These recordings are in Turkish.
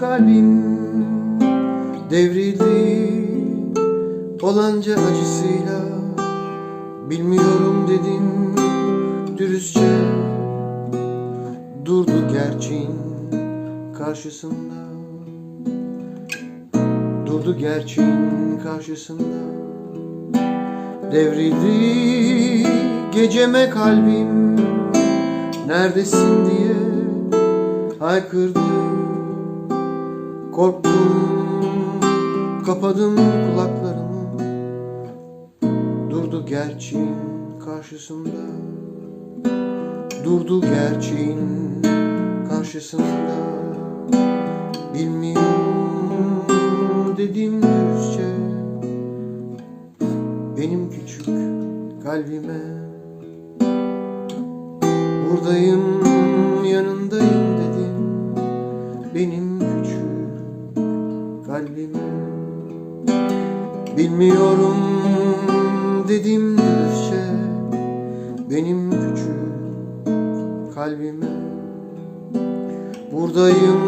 kalbim devrildi. Olanca acısıyla bilmiyorum dedin dürüstçe Durdu gerçeğin karşısında. Durdu gerçeğin karşısında. Devrildi geceme kalbim Neredesin diye haykırdı Korktum kapadım kulaklarımı Durdu gerçeğin karşısında. Durdu gerçeğin karşısında. Bilmiyorum dedim dürüstçe Benim küçük kalbime Buradayım kalbime Bilmiyorum dedim dürüstçe Benim küçük kalbime Buradayım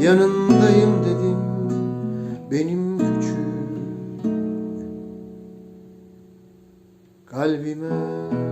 yanındayım dedim Benim küçük kalbime